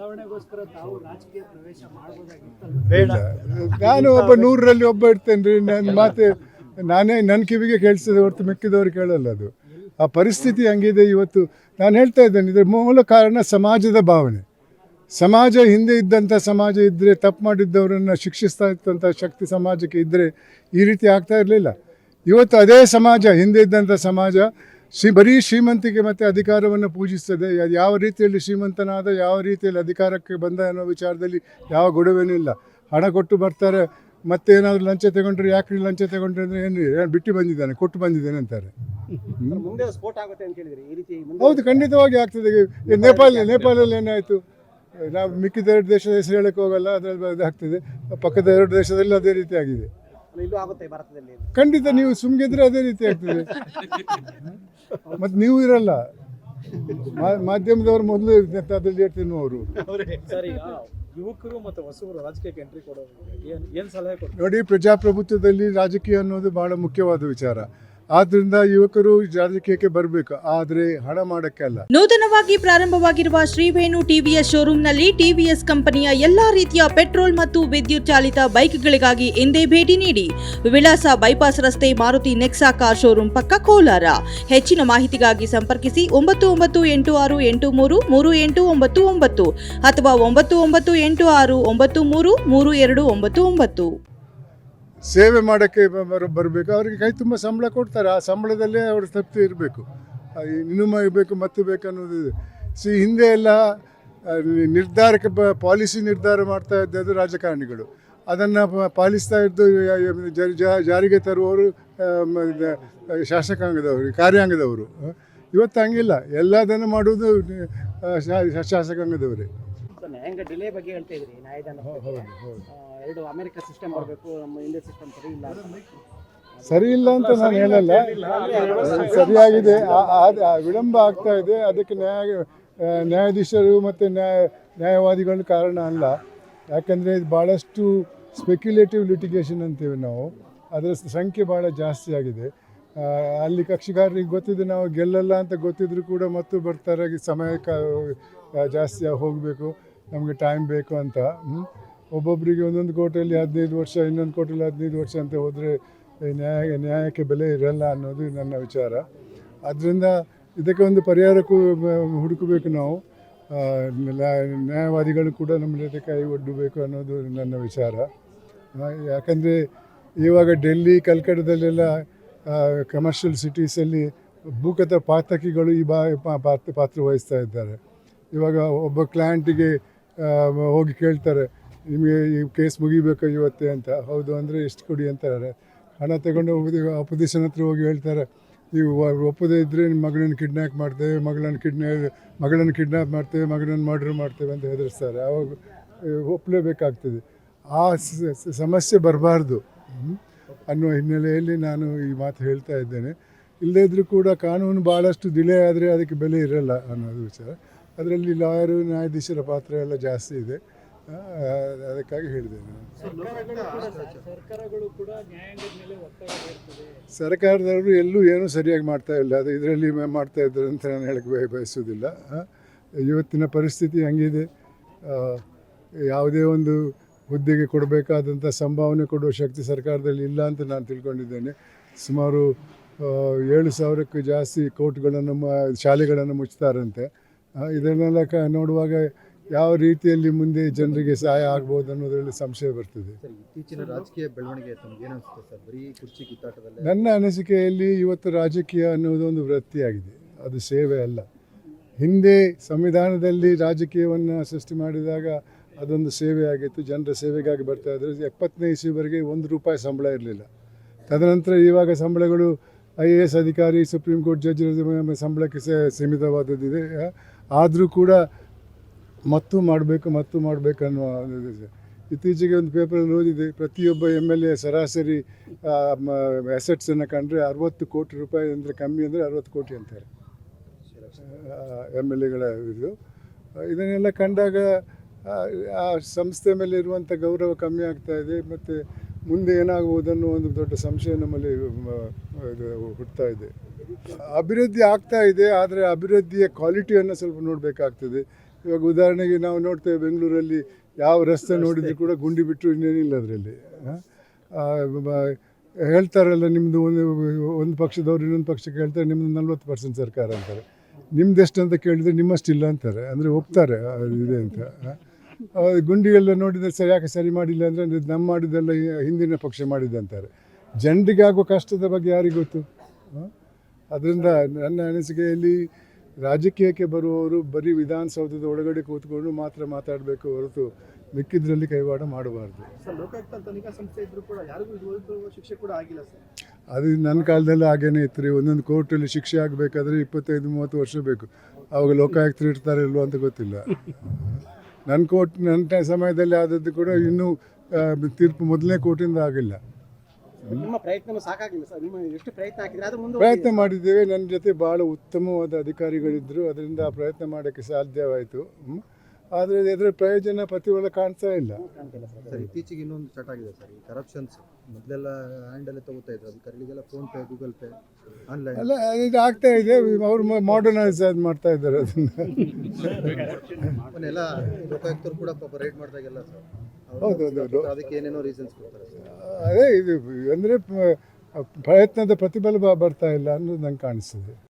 ಬದಲಾವಣೆಗೋಸ್ಕರ ತಾವು ರಾಜಕೀಯ ಪ್ರವೇಶ ಬೇಡ. ನಾನು ಒಬ್ಬ ನೂರರಲ್ಲಿ ಒಬ್ಬ ಇರ್ತೇನೆ ನನ್ನ ಮಾತು, ನಾನೇ ನನ್ನ ಕಿವಿಗೆ ಕೇಳಿಸ್ತದೆ ಹೊರತು ಮೆಕ್ಕಿದವರು ಕೇಳಲ್ಲ ಅದು. ಆ ಪರಿಸ್ಥಿತಿ ಹಂಗಿದೆ ಇವತ್ತು. ನಾನು ಹೇಳ್ತಾ ಇದ್ದೇನೆ, ಇದರ ಮೂಲ ಕಾರಣ ಸಮಾಜದ ಭಾವನೆ. ಸಮಾಜ ಹಿಂದೆ ಇದ್ದಂಥ ಸಮಾಜ ಇದ್ದರೆ ತಪ್ಪು ಮಾಡಿದ್ದವರನ್ನು ಶಿಕ್ಷಿಸ್ತಾ ಇತ್ತಂಥ ಶಕ್ತಿ ಸಮಾಜಕ್ಕೆ ಇದ್ದರೆ ಈ ರೀತಿ ಆಗ್ತಾ ಇರಲಿಲ್ಲ. ಇವತ್ತು ಅದೇ ಸಮಾಜ, ಹಿಂದೆ ಇದ್ದಂಥ ಸಮಾಜ ಶ್ರೀ ಬರೀ ಶ್ರೀಮಂತಿಕೆ ಮತ್ತೆ ಅಧಿಕಾರವನ್ನು ಪೂಜಿಸ್ತದೆ. ಅದು ಯಾವ ರೀತಿಯಲ್ಲಿ ಶ್ರೀಮಂತನಾದ ಯಾವ ರೀತಿಯಲ್ಲಿ ಅಧಿಕಾರಕ್ಕೆ ಬಂದ ಅನ್ನೋ ವಿಚಾರದಲ್ಲಿ ಯಾವ ಗೊಡವೇನೂ ಇಲ್ಲ. ಹಣ ಕೊಟ್ಟು ಬರ್ತಾರೆ ಮತ್ತೆ ಏನಾದರೂ ಲಂಚ ತಗೊಂಡ್ರೆ ಯಾಕೆ ಲಂಚ ತಗೊಂಡ್ರೆ ಅಂದರೆ ಏನು ಏನು ಬಿಟ್ಟು ಬಂದಿದ್ದಾನೆ ಕೊಟ್ಟು ಬಂದಿದ್ದಾನೆ ಅಂತಾರೆ. ಮುಂದೆ ಸ್ಫೋಟ ಆಗುತ್ತೆ ಅಂತ ಹೇಳಿದ್ರಿ ಈ ರೀತಿ ಹೌದು ಖಂಡಿತವಾಗಿ ಆಗ್ತದೆ. ನೇಪಾಲ ನೇಪಾಲಲ್ಲಿ ನೇಪಾಳಲ್ಲಿ ಏನಾಯಿತು? ನಾವು ಮಿಕ್ಕಿದ ಎರಡು ದೇಶದ ಹೆಸರು ಹೇಳಕ್ಕೆ ಹೋಗಲ್ಲ ಅದರಲ್ಲಿ ಅದು ಆಗ್ತದೆ. ಪಕ್ಕದ ಎರಡು ದೇಶದಲ್ಲಿ ಅದೇ ರೀತಿ ಆಗಿದೆ. ಇಲ್ಲೂ ಆಗುತ್ತೆ ಭಾರತದಲ್ಲಿ ಖಂಡಿತ ನೀವು ಸುಮ್ಗಿದ್ರೆ ಅದೇ ರೀತಿ ಆಗ್ತದೆ. ಮತ್ತು ನೀವು ಇರಲ್ಲ. ಮಾಧ್ಯಮದವರು ಮೊದಲು ಅದ್ರಲ್ಲಿ ತಿನ್ನುವವರು ಅವರು. ಯುವಕರು ಮತ್ತು ಹೊಸಬರು ರಾಜಕೀಯಕ್ಕೆ ಎಂಟ್ರಿ ಕೊಡೋದು ಏನ್ ಸಲಹೆ ನೋಡಿ ಪ್ರಜಾಪ್ರಭುತ್ವದಲ್ಲಿ ರಾಜಕೀಯ ಅನ್ನೋದು ಬಹಳ ಮುಖ್ಯವಾದ ವಿಚಾರ. ಆದ್ದರಿಂದ ಯುವಕರು ರಾಜಕೀಯಕ್ಕೆ ಬರಬೇಕು, ಆದರೆ ಹಣ ಮಾಡಕ್ಕೆ ಅಲ್ಲ. ನೂತನವಾಗಿ ಪ್ರಾರಂಭವಾಗಿರುವ ಶ್ರೀವೇಣು ಟಿವಿಎಸ್ ಶೋರೂಂನಲ್ಲಿ ಟಿವಿಎಸ್ ಕಂಪನಿಯ ಎಲ್ಲಾ ರೀತಿಯ ಪೆಟ್ರೋಲ್ ಮತ್ತು ವಿದ್ಯುತ್ ಚಾಲಿತ ಬೈಕ್ಗಳಿಗಾಗಿ ಎಂದೇ ಭೇಟಿ ನೀಡಿ, ವಿಳಾಸ ಬೈಪಾಸ್ ರಸ್ತೆ ಮಾರುತಿ ನೆಕ್ಸಾ ಕಾರ್ ಶೋರೂಮ್ ಪಕ್ಕ ಕೋಲಾರ. ಹೆಚ್ಚಿನ ಮಾಹಿತಿಗಾಗಿ ಸಂಪರ್ಕಿಸಿ ಒಂಬತ್ತು ಒಂಬತ್ತು ಎಂಟು ಆರು ಎಂಟು ಮೂರು ಮೂರು ಎಂಟು ಒಂಬತ್ತು ಒಂಬತ್ತು ಅಥವಾ ಒಂಬತ್ತು ಒಂಬತ್ತು ಎಂಟು ಆರು ಒಂಬತ್ತು ಮೂರು ಮೂರು ಎರಡು ಒಂಬತ್ತು ಒಂಬತ್ತು. ಸೇವೆ ಮಾಡೋಕ್ಕೆ ಬರಬೇಕು. ಅವರಿಗೆ ಕೈ ತುಂಬ ಸಂಬಳ ಕೊಡ್ತಾರೆ. ಆ ಸಂಬಳದಲ್ಲೇ ಅವ್ರ ತೃಪ್ತಿ ಇರಬೇಕು. ಇನ್ನೂ ಬೇಕು ಮತ್ತು ಬೇಕು ಅನ್ನೋದು ಇದೆ. ಸಿ ಹಿಂದೆ ಎಲ್ಲ ನಿರ್ಧಾರಕ್ಕೆ ಬ ಪಾಲಿಸಿ ನಿರ್ಧಾರ ಮಾಡ್ತಾ ಇದ್ದದ್ದು ರಾಜಕಾರಣಿಗಳು. ಅದನ್ನು ಪಾಲಿಸ್ತಾ ಇದ್ದು ಜಾರಿಗೆ ತರುವವರು ಶಾಸಕಾಂಗದವರು ಕಾರ್ಯಾಂಗದವರು. ಇವತ್ತು ಹಂಗಿಲ್ಲ. ಎಲ್ಲದನ್ನು ಮಾಡುವುದು ಶಾಸಕಾಂಗದವರೇ. ನ್ಯಾಯಾಂಗ ಡಿಲೇ ಬಗ್ಗೆ ಹೇಳ್ತಾ ಇದ್ರಿ ನ್ಯಾಯದಾನ ಎರಡು ಅಮೆರಿಕ ಸಿಸ್ಟಮ್ ಬರಬೇಕು ನಮ್ಮ ಇಂಡಿಯಾ ಸಿಸ್ಟಮ್ ಸರಿ ಇಲ್ಲ ಸರಿ ಇಲ್ಲ ಅಂತ ನಾನು ಹೇಳಲ್ಲ. ಸರಿಯಾಗಿದೆ. ವಿಳಂಬ ಆಗ್ತಾ ಇದೆ. ಅದಕ್ಕೆ ನ್ಯಾಯ ನ್ಯಾಯಾಧೀಶರು ಮತ್ತು ನ್ಯಾಯ ನ್ಯಾಯವಾದಿಗಳು ಕಾರಣ ಅಲ್ಲ. ಯಾಕಂದರೆ ಇದು ಭಾಳಷ್ಟು ಸ್ಪೆಕ್ಯುಲೇಟಿವ್ ಲಿಟಿಗೇಷನ್ ಅಂತೀವಿ ನಾವು. ಅದರ ಸಂಖ್ಯೆ ಭಾಳ ಜಾಸ್ತಿ ಆಗಿದೆ. ಅಲ್ಲಿ ಕಕ್ಷಿಗಾರರಿಗೆ ಗೊತ್ತಿದೆ ನಾವು ಗೆಲ್ಲಲ್ಲ ಅಂತ ಗೊತ್ತಿದ್ರು ಕೂಡ ಮತ್ತು ಬರ್ತಾರೆ. ಸಮಯ ಕ- ಜಾಸ್ತಿ ಹೋಗಬೇಕು. ನಮಗೆ ಟೈಮ್ ಬೇಕು ಅಂತ. ಒಬ್ಬೊಬ್ಬರಿಗೆ ಒಂದೊಂದು ಕೋಟೆಯಲ್ಲಿ ಹದಿನೈದು ವರ್ಷ, ಇನ್ನೊಂದು ಕೋಟೆಯಲ್ಲಿ ಹದಿನೈದು ವರ್ಷ ಅಂತ ಹೋದರೆ ನ್ಯಾಯ, ನ್ಯಾಯಕ್ಕೆ ಬೆಲೆ ಇರಲ್ಲ ಅನ್ನೋದು ನನ್ನ ವಿಚಾರ. ಅದರಿಂದ ಇದಕ್ಕೆ ಒಂದು ಪರಿಹಾರಕ್ಕೂ ಹುಡುಕಬೇಕು ನಾವು. ನ್ಯಾಯವಾದಿಗಳು ಕೂಡ ನಮ್ಮ ಜೊತೆ ಕೈ ಒಡ್ಡಬೇಕು ಅನ್ನೋದು ನನ್ನ ವಿಚಾರ. ಯಾಕಂದರೆ ಇವಾಗ ಡೆಲ್ಲಿ, ಕಲ್ಕಟ್ಟದಲ್ಲೆಲ್ಲ ಕಮರ್ಷಿಯಲ್ ಸಿಟೀಸಲ್ಲಿ ಭೂಕತ ಪಾತಕಿಗಳು ಈ ಬಾ ಪಾತ್ರ ಪಾತ್ರ ವಹಿಸ್ತಾ ಇದ್ದಾರೆ. ಇವಾಗ ಒಬ್ಬ ಕ್ಲೈಂಟಿಗೆ ಹೋಗಿ ಕೇಳ್ತಾರೆ ನಿಮಗೆ ಈ ಕೇಸ್ ಮುಗಿಬೇಕು ಇವತ್ತೇ ಅಂತ. ಹೌದು ಅಂದರೆ ಎಷ್ಟು ಕೊಡಿ ಅಂತಾರೆ ಹಣ ತಗೊಂಡು ಅಪೋಸಿಷನ್ ಹತ್ರ ಹೋಗಿ ಹೇಳ್ತಾರೆ. ನೀವು ಒಪ್ಪದೇ ಇದ್ದರೆ ನಿಮ್ಮ ಮಗಳನ್ನ ಕಿಡ್ನ್ಯಾಪ್ ಮಾಡ್ತೇವೆ ಮಗಳನ್ನು ಕಿಡ್ನ್ಯಾ ಮಗಳನ್ನು ಕಿಡ್ನ್ಯಾಪ್ ಮಾಡ್ತೇವೆ ಮಗಳನ್ನು ಮರ್ಡರ್ ಮಾಡ್ತೇವೆ ಅಂತ ಹೆದರಿಸ್ತಾರೆ ಆವಾಗ ಆ, ಒಪ್ಪಲೇಬೇಕಾಗ್ತದೆ. ಆ ಸಮಸ್ಯೆ ಬರಬಾರ್ದು. ಅನ್ನೋ ಹಿನ್ನೆಲೆಯಲ್ಲಿ ನಾನು ಈ ಮಾತು ಹೇಳ್ತಾ ಇದ್ದೇನೆ. ಇಲ್ಲದೇ ಇದ್ದರೂ ಕೂಡ ಕಾನೂನು ಭಾಳಷ್ಟು ಡಿಲೇ ಆದರೆ ಅದಕ್ಕೆ ಬೆಲೆ ಇರಲ್ಲ ಅನ್ನೋದು ವಿಚಾರ. ಅದರಲ್ಲಿ ಲಾಯರು ನ್ಯಾಯಾಧೀಶರ ಪಾತ್ರ ಎಲ್ಲ ಜಾಸ್ತಿ ಇದೆ. ಅದಕ್ಕಾಗಿ ಹೇಳಿದೆ ನಾನು ಸರ್ಕಾರದವರು ಎಲ್ಲೂ ಏನೂ ಸರಿಯಾಗಿ ಮಾಡ್ತಾ ಇಲ್ಲ. ಅದು ಇದರಲ್ಲಿ ಮಾಡ್ತಾ ಇದ್ದಾರೆ ಅಂತ ನಾನು ಹೇಳಕ್ಕೆ ಬಯಸುವುದಿಲ್ಲ. ಇವತ್ತಿನ ಪರಿಸ್ಥಿತಿ ಹಂಗಿದೆ. ಯಾವುದೇ ಒಂದು ಹುದ್ದೆಗೆ ಕೊಡಬೇಕಾದಂಥ ಸಂಭಾವನೆ ಕೊಡುವ ಶಕ್ತಿ ಸರ್ಕಾರದಲ್ಲಿ ಇಲ್ಲ ಅಂತ ನಾನು ತಿಳ್ಕೊಂಡಿದ್ದೇನೆ. ಸುಮಾರು ಏಳು ಸಾವಿರಕ್ಕೂ ಜಾಸ್ತಿ ಕೋರ್ಟ್ಗಳನ್ನು ಶಾಲೆಗಳನ್ನು ಮುಚ್ತಾರಂತೆ ಇದನ್ನೆಲ್ಲ ಕ ನೋಡುವಾಗ ಯಾವ ರೀತಿಯಲ್ಲಿ ಮುಂದೆ ಜನರಿಗೆ ಸಹಾಯ ಆಗ್ಬೋದು ಅನ್ನೋದರಲ್ಲಿ ಸಂಶಯ ಬರ್ತದೆ. ಇತ್ತೀಚಿನ ರಾಜಕೀಯ ಬೆಳವಣಿಗೆ ಸರ್? ಬರೀ ಕುರ್ಚಿ ಕಿತ್ತಾಟದಲ್ಲಿ? ನನ್ನ ಅನಿಸಿಕೆಯಲ್ಲಿ ಇವತ್ತು ರಾಜಕೀಯ ಅನ್ನೋದು ಒಂದು ವೃತ್ತಿಯಾಗಿದೆ. ಅದು ಸೇವೆ ಅಲ್ಲ. ಹಿಂದೆ ಸಂವಿಧಾನದಲ್ಲಿ ರಾಜಕೀಯವನ್ನು ಸೃಷ್ಟಿ ಮಾಡಿದಾಗ ಅದೊಂದು ಸೇವೆ ಆಗಿತ್ತು. ಜನರ ಸೇವೆಗಾಗಿ ಬರ್ತಾ ಇದ್ರು. ಎಪ್ಪತ್ತನೇ ಇಸ್ವಿವರೆಗೆ ಒಂದು ರೂಪಾಯಿ ಸಂಬಳ ಇರಲಿಲ್ಲ. ತದನಂತರ ಇವಾಗ ಸಂಬಳಗಳು ಐ ಎ ಎಸ್ ಅಧಿಕಾರಿ ಸುಪ್ರೀಂ ಕೋರ್ಟ್ ಜಡ್ಜ್ ಸಂಬಳಕ್ಕೆ ಸೀಮಿತವಾದದ್ದಿದೆ. ಆದರೂ ಕೂಡ ಮತ್ತು ಮಾಡಬೇಕು ಮತ್ತು ಮಾಡಬೇಕು ಅನ್ನುವ. ಇತ್ತೀಚೆಗೆ ಒಂದು ಪೇಪರಲ್ಲಿ ಓದಿದೆ ಪ್ರತಿಯೊಬ್ಬ ಎಂ ಎಲ್ ಎ ಸರಾಸರಿ ಅಸೆಟ್ಸನ್ನು ಕಂಡ್ರೆ ಅರವತ್ತು ಕೋಟಿ ರೂಪಾಯಿ ಅಂದರೆ ಕಮ್ಮಿ ಅಂದರೆ ಅರವತ್ತು ಕೋಟಿ ಅಂತಾರೆ. ಎಂ ಎಲ್ ಎಗಳ ಇದು. ಇದನ್ನೆಲ್ಲ ಕಂಡಾಗ ಆ, ಸಂಸ್ಥೆ ಮೇಲೆ ಇರುವಂಥ ಗೌರವ ಕಮ್ಮಿ ಆಗ್ತಾ ಇದೆ ಮತ್ತು ಮುಂದೆ ಏನಾಗುವುದನ್ನು ಒಂದು ದೊಡ್ಡ ಸಂಶಯ ನಮ್ಮಲ್ಲಿ ಹುಟ್ಟುತ್ತಾ ಇದೆ ಅಭಿವೃದ್ಧಿ ಆಗ್ತಾ ಇದೆ ಆದರೆ ಅಭಿವೃದ್ಧಿಯ ಕ್ವಾಲಿಟಿಯನ್ನು ಸ್ವಲ್ಪ ನೋಡಬೇಕಾಗ್ತದೆ. ಇವಾಗ ಉದಾಹರಣೆಗೆ ನಾವು ನೋಡ್ತೇವೆ ಬೆಂಗಳೂರಲ್ಲಿ ಯಾವ ರಸ್ತೆ ನೋಡಿದ್ರು ಕೂಡ ಗುಂಡಿ ಬಿಟ್ಟರು ಇನ್ನೇನಿಲ್ಲ ಅದರಲ್ಲಿ. ಹೇಳ್ತಾರಲ್ಲ ನಿಮ್ಮದು ಒಂದು ಒಂದು ಪಕ್ಷದವ್ರು ಇನ್ನೊಂದು ಪಕ್ಷಕ್ಕೆ ಹೇಳ್ತಾರೆ ನಿಮ್ಮದು ನಲ್ವತ್ತು ಪರ್ಸೆಂಟ್ ಸರ್ಕಾರ ಅಂತಾರೆ. ನಿಮ್ದು ಎಷ್ಟು ಅಂತ ಕೇಳಿದರೆ ನಿಮ್ಮಷ್ಟಿಲ್ಲ ಅಂತಾರೆ. ಅಂದರೆ ಒಪ್ತಾರೆ ಇದೆ ಅಂತ. ಗುಂಡಿಗೆಲ್ಲ ನೋಡಿದರೆ ಸರಿ ಯಾಕೆ ಸರಿ ಮಾಡಿಲ್ಲ ಅಂದರೆ ನಮ್ಮ ಮಾಡಿದ್ದೆಲ್ಲ ಹಿಂದಿನ ಪಕ್ಷ ಮಾಡಿದೆ ಅಂತಾರೆ. ಜನರಿಗೆ ಆಗುವ ಕಷ್ಟದ ಬಗ್ಗೆ ಯಾರಿಗೆ ಗೊತ್ತು? ಅದರಿಂದ ನನ್ನ ಅನಿಸಿಕೆಯಲ್ಲಿ ರಾಜಕೀಯಕ್ಕೆ ಬರುವವರು ಬರೀ ವಿಧಾನಸೌಧದ ಒಳಗಡೆ ಕೂತ್ಕೊಂಡು ಮಾತ್ರ ಮಾತಾಡಬೇಕು ಹೊರತು ಮಿಕ್ಕಿದ್ರಲ್ಲಿ ಕೈವಾಡ ಮಾಡಬಾರ್ದು. ಅದು ನನ್ನ ಕಾಲದಲ್ಲಿ ಹಾಗೇನೇ ಇತ್ತು ರೀ. ಒಂದೊಂದು ಕೋರ್ಟಲ್ಲಿ ಶಿಕ್ಷೆ ಆಗಬೇಕಾದ್ರೆ ಇಪ್ಪತ್ತೈದು ಮೂವತ್ತು ವರ್ಷ ಬೇಕು. ಅವಾಗ ಲೋಕಾಯುಕ್ತರು ಇರ್ತಾರೆ ಇಲ್ವೋ ಅಂತ ಗೊತ್ತಿಲ್ಲ. ನನ್ನ ಕೋರ್ಟ್ ನನ್ನ ಸಮಯದಲ್ಲಿ ಆದದ್ದು ಕೂಡ ಇನ್ನೂ ತೀರ್ಪು ಮೊದಲನೇ ಕೋರ್ಟಿಂದ ಆಗಿಲ್ಲ. ನಿಮ್ಮ ಪ್ರಯತ್ನ ಸಾಕಾಗಿಲ್ಲ ಸರ್. ನಿಮ್ಮ ಎಷ್ಟು ಪ್ರಯತ್ನ ಹಾಕಿದ್ರೆ ಅದು ಮುಂದೆ ಪ್ರಯತ್ನ ಮಾಡಿದ್ದೇವೆ. ನನ್ನ ಜೊತೆ ಭಾಳ ಉತ್ತಮವಾದ ಅಧಿಕಾರಿಗಳಿದ್ದರು ಅದರಿಂದ ಆ ಪ್ರಯತ್ನ ಮಾಡೋಕ್ಕೆ ಸಾಧ್ಯವಾಯಿತು. ಆದರೆ ಇದರ ಪ್ರಯೋಜನ ಪ್ರತಿಫಲ ಕಾಣ್ತಾ ಇಲ್ಲ. ಕಾಣ್ತಿಲ್ಲ ಸರ್. ಸರ್ ಇತ್ತೀಚೆಗೆ ಇನ್ನೊಂದು ಸ್ಟಾರ್ಟ್ ಆಗಿದೆ ಸರ್. ಈ ಕರಪ್ಷನ್ಸ್ ಮೊದಲೆಲ್ಲ ಹ್ಯಾಂಡಲ್ಲೇ ತಗೋತಾ ಇದ್ರು. ಅಧಿಕಾರಿಗಳಿಗೆಲ್ಲ PhonePe Google pay online ಅಲ್ಲ ಇದು ಆಗ್ತಾ ಇದೆ. ಅವರು ಮಾಡರ್ನೈಸ್ ಮಾಡ್ತಾ ಇದ್ದಾರೆ ಅದನ್ನ. ಎಲ್ಲ ಲೋಕಾಯುಕ್ತರು ಕೂಡ ಪಾಪ ರೈಡ್ ಮಾಡಿದಾಗೆಲ್ಲ ಸರ್. ಹೌದು, ಹೌದು. ಅದಕ್ಕೆ ಏನೇನೋ ರೀಸನ್ಸ್ ಕೊಡ್ತಾರೆ. ಸರ್ ಅದೇ ಇದು ಅಂದರೆ ಪ್ರಯತ್ನದ ಪ್ರತಿಫಲ ಬರ್ತಾ ಇಲ್ಲ ಅನ್ನೋದು ನಂಗೆ ಕಾಣಿಸ್ತದೆ.